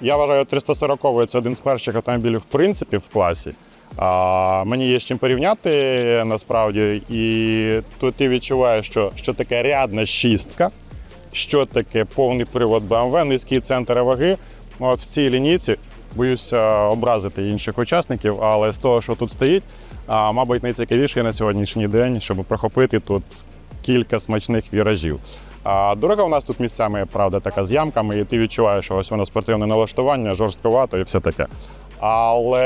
Я вважаю, 340 це один з перших автомобілів, в принципі, в класі. А, мені є з чим порівняти насправді. І тут ти відчуваєш, що, що таке рядна шістка, що таке повний привод BMW, низький центр ваги. От в цій лінійці боюся образити інших учасників, але з того, що тут стоїть, а, мабуть, найцікавіше на сьогоднішній день, щоб прохопити тут кілька смачних віражів. А дорога у нас тут місцями, правда, така з ямками, і ти відчуваєш, що ось воно спортивне налаштування, жорстковато і все таке. Але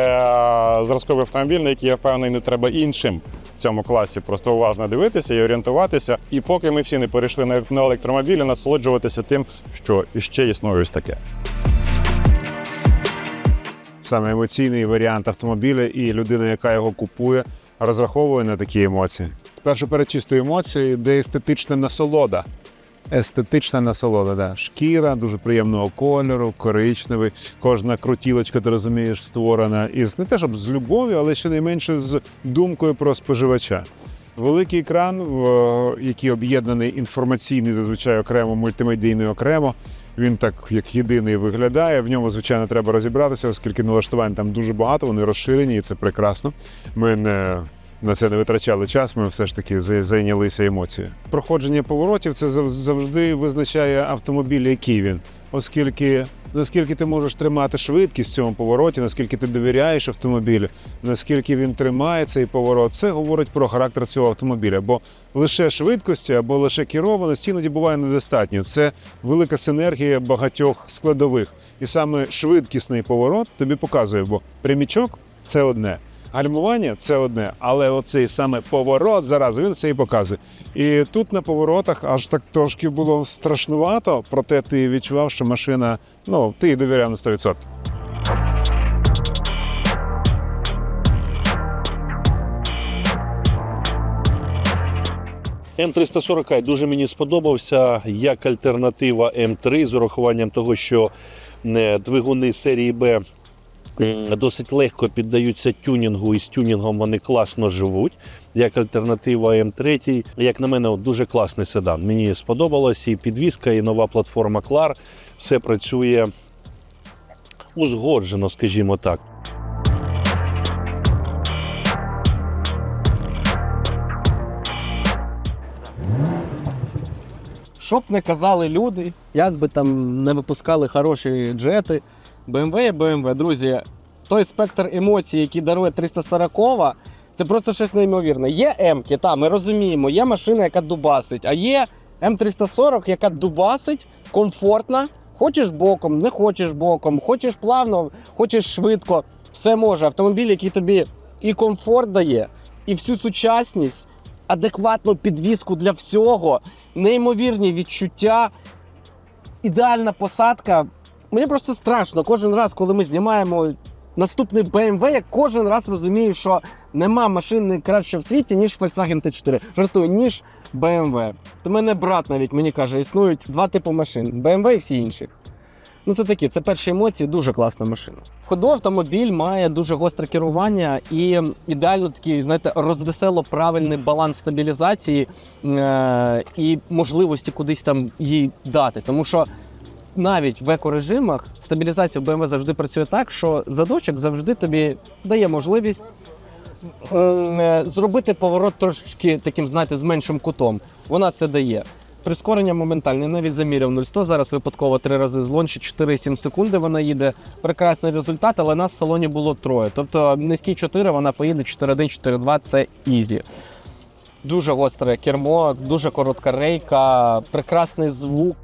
е, зразковий автомобіль, на який я впевнений, не треба іншим в цьому класі просто уважно дивитися і орієнтуватися. І поки ми всі не перейшли на електромобілі, насолоджуватися тим, що іще існує ось таке. Саме емоційний варіант автомобіля, і людина, яка його купує, розраховує на такі емоції. Перше перед чистою емоцією йде естетична насолода. Естетична насолода, да. шкіра дуже приємного кольору, коричневий. Кожна крутілочка, ти розумієш, створена із не те, щоб з любов'ю, але щонайменше з думкою про споживача. Великий екран, який об'єднаний інформаційний, зазвичай окремо, мультимедійний окремо. Він так як єдиний виглядає. В ньому, звичайно, треба розібратися, оскільки налаштувань там дуже багато, вони розширені, і це прекрасно. Ми не на це не витрачали час, ми все ж таки зайнялися емоцією. Проходження поворотів це зав- завжди визначає автомобіль, який він, оскільки наскільки ти можеш тримати швидкість в цьому повороті, наскільки ти довіряєш автомобілю, наскільки він тримає цей поворот, це говорить про характер цього автомобіля. Бо лише швидкості або лише керованості іноді буває недостатньо. Це велика синергія багатьох складових. І саме швидкісний поворот тобі показує, бо прямічок це одне. Гальмування це одне, але оцей саме поворот зараз він це і показує. І тут на поворотах аж так трошки було страшнувато, проте ти відчував, що машина, ну ти їй довіряв на 100%. М340 дуже мені сподобався як альтернатива М3 з урахуванням того, що е, двигуни серії Б досить легко піддаються тюнінгу, і з тюнінгом вони класно живуть. Як альтернатива М3, як на мене, дуже класний седан. Мені сподобалось і підвізка, і нова платформа Клар. Все працює узгоджено, скажімо так. Щоб не казали люди, як би там не випускали хороші джети, BMW є BMW, друзі, той спектр емоцій, який дарує 340 це просто щось неймовірне. Є М-ки, та, ми розуміємо, є машина, яка дубасить, а є М340, яка дубасить, комфортна. Хочеш боком, не хочеш боком, хочеш плавно, хочеш швидко. Все може. Автомобіль, який тобі і комфорт дає, і всю сучасність, адекватну підвізку для всього, неймовірні відчуття, ідеальна посадка. Мені просто страшно кожен раз, коли ми знімаємо наступний BMW, я кожен раз розумію, що нема машини краще в світі, ніж Volkswagen T4. Жартую, ніж BMW. То мене брат навіть мені каже, існують два типи машин: BMW і всі інші. Ну, це такі, це перші емоції, дуже класна машина. В автомобіль має дуже гостре керування і ідеально такий, знаєте, розвесело правильний баланс стабілізації е- і можливості кудись там їй дати. Тому що навіть в екорежимах стабілізація в BMW завжди працює так, що задочок завжди тобі дає можливість е, зробити поворот трошки таким, знаєте, з меншим кутом. Вона це дає. Прискорення моментальне, навіть заміряв 0-100, зараз випадково три рази ще 4,7 секунди вона їде. Прекрасний результат, але нас в салоні було троє. Тобто низький 4, вона поїде 4,1, 4,2 це ізі. Дуже гостре кермо, дуже коротка рейка, прекрасний звук.